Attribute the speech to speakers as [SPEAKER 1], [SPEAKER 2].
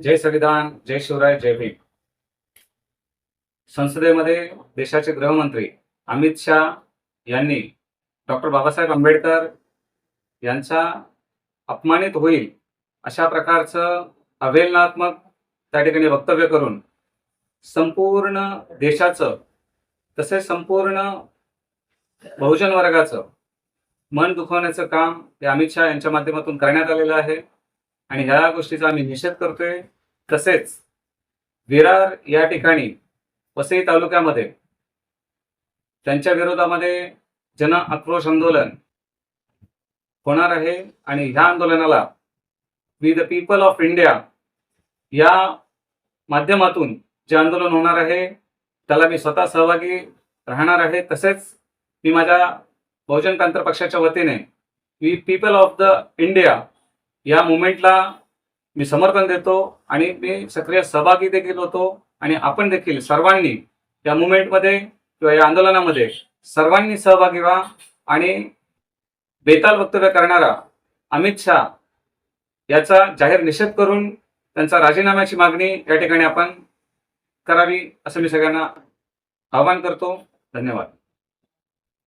[SPEAKER 1] जय संविधान जय शिवराय जय भीम. संसदेमध्ये देशाचे गृहमंत्री अमित शहा यांनी डॉक्टर बाबासाहेब आंबेडकर यांचा अपमानित होईल अशा प्रकारचं अवेलनात्मक त्या ठिकाणी वक्तव्य करून संपूर्ण देशाचं तसेच संपूर्ण बहुजन वर्गाचं मन दुखवण्याचं काम हे अमित शहा यांच्या माध्यमातून करण्यात आलेलं आहे. आणि ह्या गोष्टीचा आम्ही निषेध करतोय. तसेच विरार या ठिकाणी वसई तालुक्यामध्ये त्यांच्या विरोधामध्ये जन आक्रोश आंदोलन होणार आहे आणि ह्या आंदोलनाला we the people of India या माध्यमातून जे आंदोलन होणार आहे त्याला मी स्वतः सहभागी राहणार आहे. तसेच मी माझ्या बहुजन तंत्र पक्षाच्या वतीने we people of the India या मुवमेंटला मी समर्थन देतो आणि मी सक्रिय सहभागी देखील होतो आणि आपण देखील सर्वांनी या मुवमेंटमध्ये किंवा या आंदोलनामध्ये सर्वांनी सहभागी व्हा आणि बेताल वक्तव्य करणारा अमित शहा याचा जाहीर निषेध करून त्यांचा राजीनाम्याची मागणी या ठिकाणी आपण करावी असं मी सगळ्यांना आवाहन करतो. धन्यवाद.